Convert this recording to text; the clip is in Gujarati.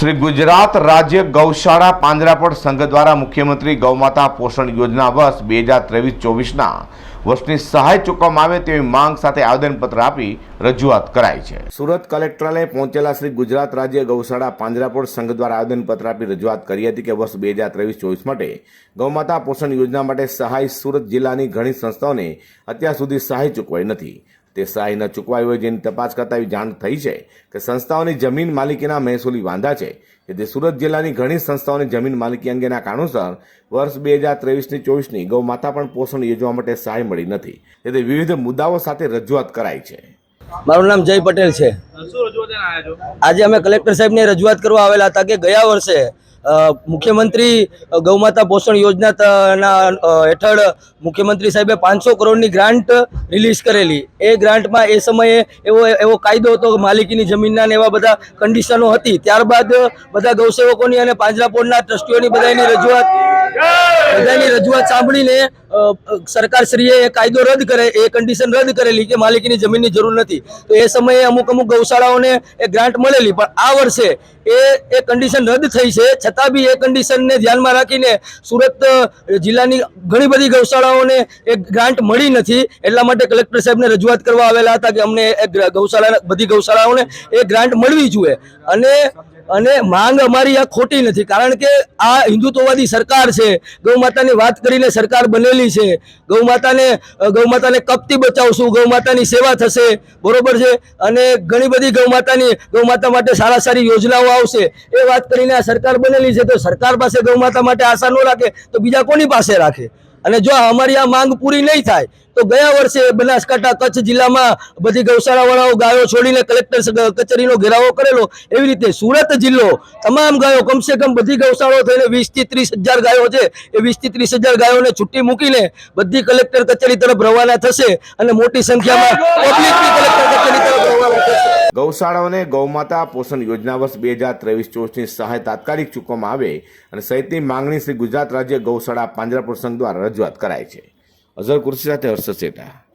શ્રી ગુજરાત રાજ્ય ગૌશાળા પાંજરાપોળ સંઘ દ્વારા મુખ્યમંત્રી ગૌમાતા પોષણ યોજના વર્ષ બે હજાર ત્રેવીસ ચોવીસના વર્ષની સહાય ચૂકવવામાં આવે તેવી માંગ સાથે આવેદનપત્ર આપી રજૂઆત કરાઈ છે. સુરત કલેક્ટરાલય પહોંચેલા શ્રી ગુજરાત રાજ્ય ગૌશાળા પાંજરાપોળ સંઘ દ્વારા આવેદનપત્ર આપી રજૂઆત કરી હતી કે વર્ષ બે હજાર ત્રેવીસ ચોવીસ માટે ગૌમાતા પોષણ યોજના માટે સહાય સુરત જિલ્લાની ઘણી સંસ્થાઓને અત્યાર સુધી સહાય ચૂકવાઈ નથી. તે સહાય ન ચૂકવાઈ હોય જેની તપાસ કરતા એવી જાણ થઈ છે કે સંસ્થાઓની જમીન માલિકીના મહેસૂલી વાંધા છે. જેથી સુરત જિલ્લાની ઘણી સંસ્થાઓની જમીન માલિકી અંગેના કારણોસર વર્ષ બે હજાર ત્રેવીસની ચોવીસની ગૌ માતા પણ પોષણ યોજવા માટે સહાય મળી નથી. તેથી વિવિધ મુદ્દાઓ સાથે રજૂઆત કરાઈ છે. મારું નામ જય પટેલ છે? આજે અમે કલેક્ટર સાહેબને રજૂઆત કરવા આવેલા હતા કે ગયા વર્ષે મુખ્યમંત્રી ગૌમાતા પોષણ યોજના ત- ના અ, હેઠળ મુખ્યમંત્રી સાહેબે પાંચસો કરોડની ગ્રાન્ટ રિલીઝ કરેલી. એ ગ્રાન્ટમાં એ સમયે એવો એવો કાયદો હતો માલિકીની જમીનના ને એવા બધા કન્ડિશનો હતી. ત્યારબાદ બધા ગૌસેવકોની અને પાંજરાપોળના ટ્રસ્ટીઓની બધાની રજૂઆત બધાની રજૂઆત સાંભળીને સરકારશ્રીએ એ કાયદો રદ કરે, એ કન્ડિશન રદ કરેલી કે માલિકીની જમીનની જરૂર નથી. તો એ સમયે અમુક અમુક ગૌશાળાઓને એ ગ્રાન્ટ મળેલી, પણ આ વર્ષે એ એ કન્ડિશન રદ થઈ છે. છતાં બી એ કન્ડિશનને ધ્યાનમાં રાખીને સુરત જિલ્લાની ઘણી બધી ગૌશાળાઓને એ ગ્રાન્ટ મળી નથી. એટલા માટે કલેક્ટર સાહેબને રજૂઆત કરવા આવેલા હતા કે અમને ગૌશાળા બધી ગૌશાળાઓને એ ગ્રાન્ટ મળવી જોઈએ. અને અને માંગ અમારી આ ખોટી નથી. કારણ કે આ હિન્દુત્વવાદી સરકાર છે. ગૌ માતાની વાત કરીને સરકાર બનેલી છે. ગૌ માતાને ગૌ માતાને કપથી બચાવશું. ગૌ માતાની સેવા થશે. બરોબર છે? અને ઘણી બધી ગૌ માતાની, ગૌ માતા માટે સારા સારી યોજનાઓ આવશે. એ વાત કરીને આ સરકાર બનેલી છે. તો સરકાર પાસે ગૌ માતા માટે આશા ન રાખે, તો બીજા કોની પાસે રાખે? અને જો અમારી આ માંગ પૂરી નહીં થાય તો ગયા વર્ષે બનાસકાંઠા કચ્છ જિલ્લામાં બધી ગૌશાળાવાળાઓ ગાયો છોડીને કલેક્ટર કચેરીનો ઘેરાવો કરેલો. એવી રીતે સુરત જિલ્લો તમામ ગાયો કમસે કમ બધી ગૌશાળાઓ થઈને વીસથી ત્રીસ હજાર ગાયો છે. એ વીસથી ત્રીસ હજાર ગાયોને છૂટી મૂકીને બધી કલેક્ટર કચેરી તરફ રવાના થશે અને મોટી સંખ્યામાં પબ્લિક કલેક્ટર કચેરી તરફ રવાના થશે ગૌશાળાઓને ગૌમાતા પોષણ યોજના વર્ષ બે હજાર ત્રેવીસ ચોવીસની સહાય તાત્કાલિક ચૂકવવામાં આવે અને સહિતની માંગણી શ્રી ગુજરાત રાજ્ય ગૌશાળા પાંજરાપુર સંઘ દ્વારા રજૂઆત કરાઈ છે. અઝર કુર્સી સાથે હર્ષ શેઠા